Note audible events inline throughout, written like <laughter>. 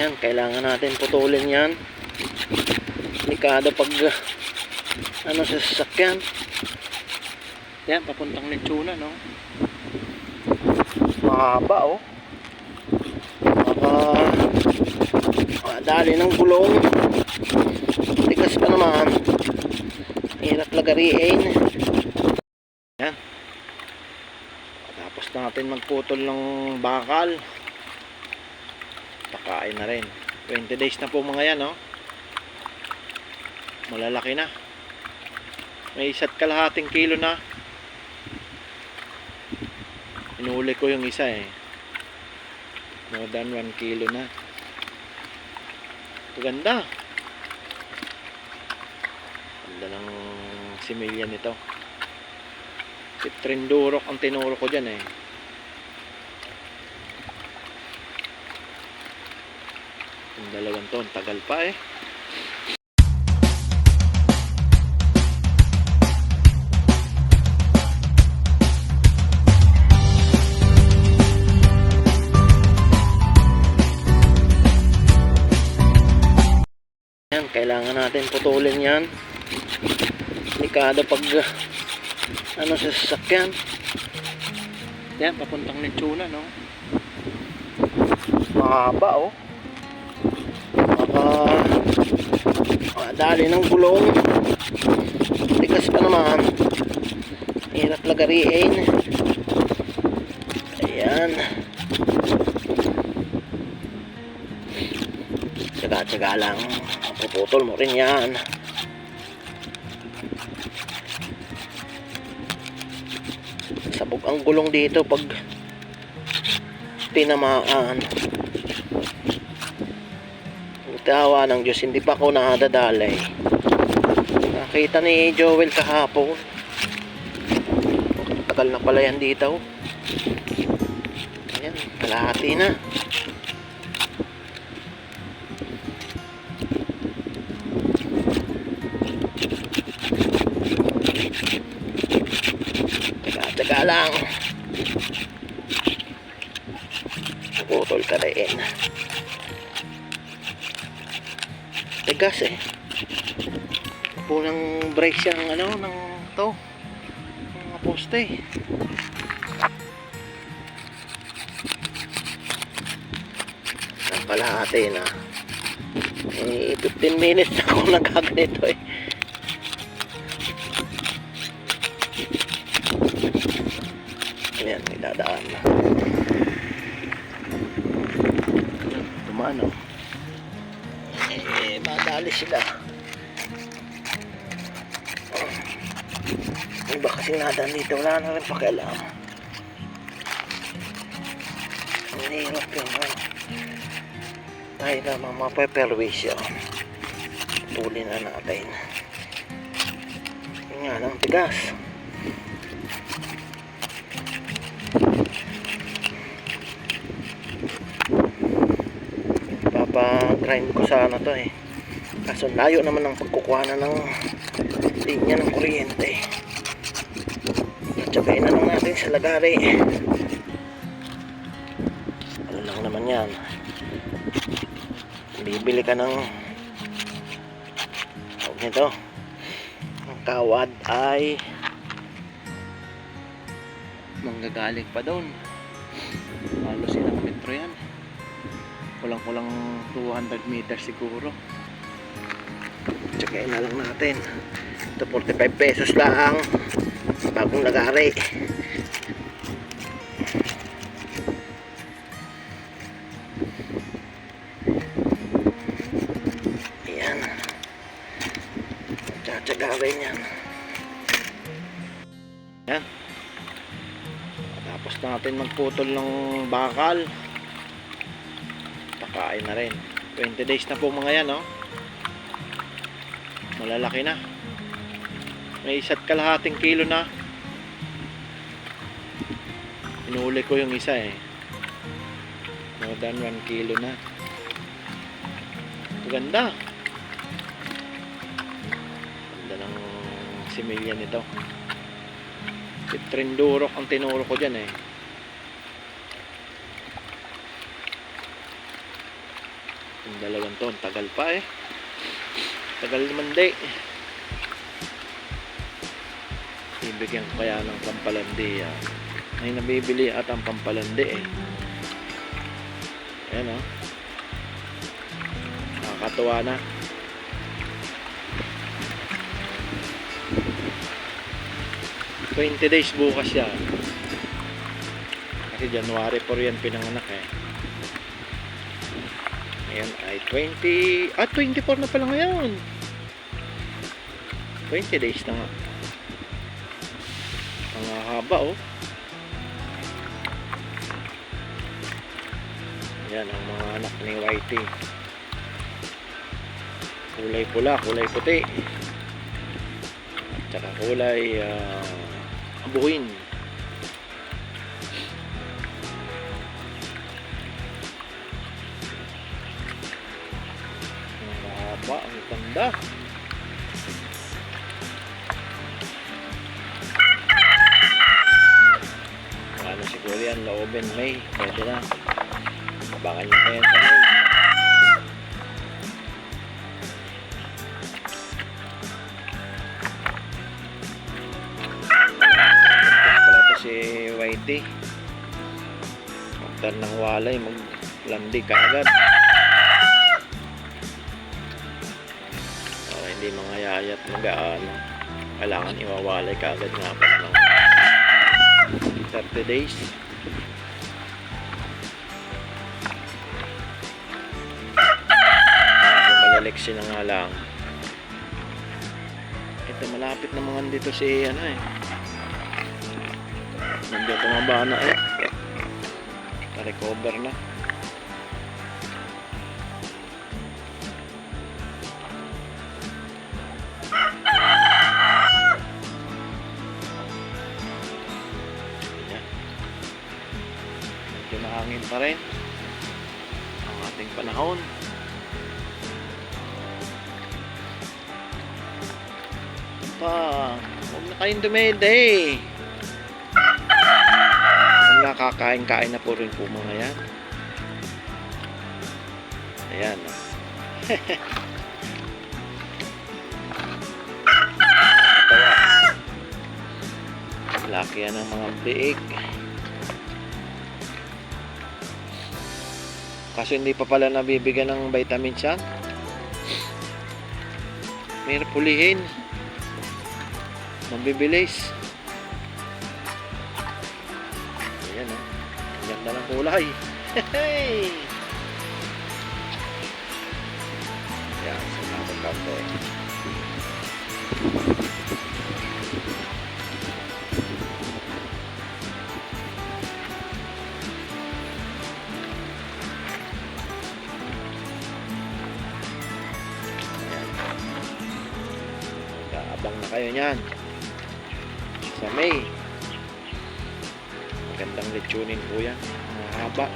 Yan, kailangan natin putulin yan. Delikado pag ano sa sasakyan. Yan, papuntang lechuna, no? Mahaba, oh. Baka dali ng gulong. Tigas pa naman. Hirap lagariin. Yan. Tapos natin magputol ng bakal. Pakain na rin. 20 days na po mga yan, no? Malalaki na. May isa't kalahating kilo na. Inuli ko yung isa eh. More than 1 kilo na. Ganda. Ganda ng similya nito. Si Trindurok ang tinuro ko dyan eh. Yung dalawang ang tagal pa eh. Yan, kailangan natin putulin yan. Delikado pag ano sa sasakyan. Yan, papuntang lechuna, no? Mahaba, oh. Dali ng gulong. Tigas pa naman. Hirap lagariin. Ayan. Tsaga-tsaga lang. Puputol mo rin yan. Sabog ang gulong dito pag tinamaan. Tawa ng Diyos, hindi pa ako nakadadalay. Nakita ni Joel kahapon. Tagal na pala yan dito. Ayan, kalahati na. Teka-teka lang. Putol ka rin. Tigas eh. Pulang brakes yung ano, ng to. Mga poste. Ang kalahati na. Eh, 15 minutes na ako <laughs> nagkaganito eh. Ayan, may dadaan na. Dumaan oh. Madali sila. Oh. Iba kasing nadaan dito, wala na rin pakialam. Ang hirap yun. Ay, naman mapeperwisyo. Tuli na natin. Yun nga lang, tigas. Papa-grind ko sana to eh. Kaso layo naman ng pagkukuha na ng linya ng kuryente. Tsagayin na lang natin sa lagari. Ano lang naman yan. Bibili ka ng tawag nito. Ang kawad ay manggagaling pa doon. Halos ilang metro yan. Kulang-kulang 200 meters siguro. Tsagayin na lang natin. Ito 45 pesos lang. Bagong lagari. Ayan. Tsatsagawin yan. Ayan. Tapos natin magputol ng bakal. Pakain na rin. 20 days na po mga yan, no? Malalaki na. May isa't kalahating kilo na. Inuli ko yung isa eh. More than 1 kilo na. Ganda. Ganda ng similya nito. Si Trindurok ang tinuro ko dyan eh. Yung dalawang to, ang tagal pa eh. Tagal mandi. Ibigyan ko kaya ng pampalandi yan. May nabibili at ang pampalandi eh. Ayan oh. Nakakatuwa na. Twenty days bukas yan. Kasi January 4 yan pinanganak eh. Ngayon ay 20... Ah, 24 na pala ngayon. 20 days na nga. Ang haba oh. Yan ang mga anak ni Whitey. Kulay pula, kulay puti. At saka kulay uh, abuhin. Ganda. Ano siguro yan, Laoben May. Pwede na. Abangan nyo na yan sa May. Pala to si Whitey. Magdar ng walay, maglandi ka hindi mga yayat mag-aano. Kailangan iwawalay ka agad nga pa ng 30 days. Malaleksi na nga lang. Ito malapit na mga dito si ano eh. Nandiyo tumaba na eh. Na-recover na. Pa rin ang ating panahon. Pa, huwag na kayong dumede. Ang nakakain-kain na po rin po mga yan. Ayan. <laughs> oh. Nakakatawa. Laki yan ng mga biik. Kaso hindi pa pala nabibigyan ng vitamins yan. May pulihin. Mabibilis. Ayan o. Ang ganda ng kulay. Hey! Ayan, sa mga kanto. Kaabang na kayo niyan. Sa May. Magandang lechonin po yan. Ang haba.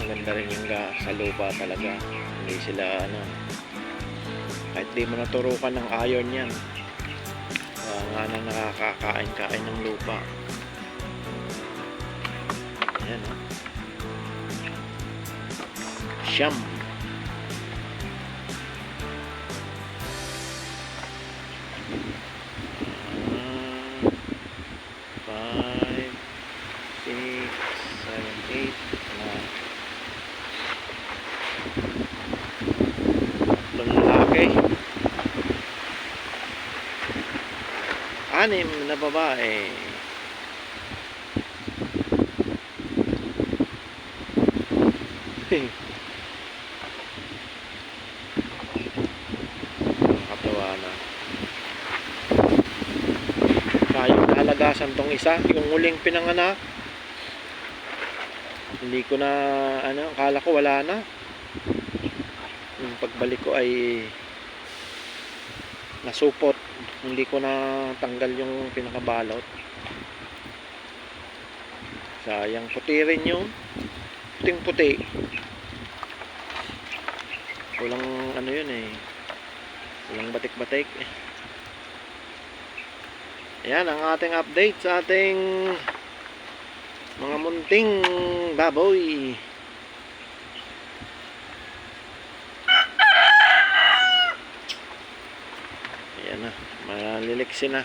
Maganda rin yung sa lupa talaga. Hindi sila ano. Kahit di mo naturukan ng iron yan. Uh, nga na nakakakain-kain ng lupa. Ayan o. Siyam. Anim na babae. Nakakatawa na. Sayang nahalagasan tong isa, yung huling pinanganak. Hindi ko na, ano, akala ko wala na. Yung pagbalik ko ay nasupot. Hindi ko na tanggal yung pinakabalot. Sayang puti rin yung puting puti. Walang ano yun eh. Walang batik-batik. Ayan ang ating update sa ating Mga munting baboy. Ayan na, maliliksi na.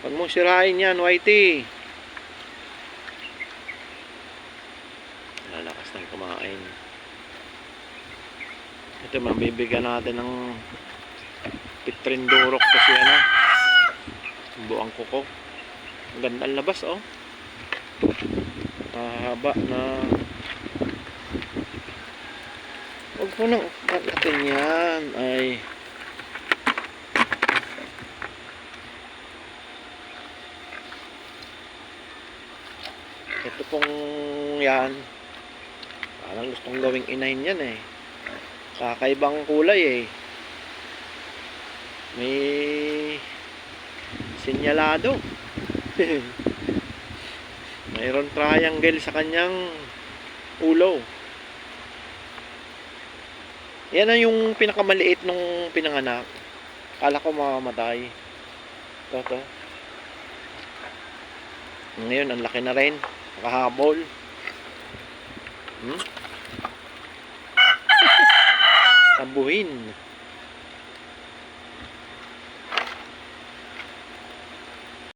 Huwag mong sirain yan, Whitey. Lalakas ng kumain. Ito, mabibigyan natin ng pitrindurok kasi ano, buang kuko. Ang ganda ang labas, oh. Mahaba na Huwag mo nang natin yan. Ay. Ito pong yan. Parang gustong gawing inahin yan eh. Kakaibang kulay eh. May sinyalado. <laughs> Mayroon triangle sa kanyang ulo. Yan na yung pinakamaliit nung pinanganak. Kala ko mamamatay. Ito, to. Ngayon, ang laki na rin. Nakahabol. Hmm? <laughs> Tabuhin.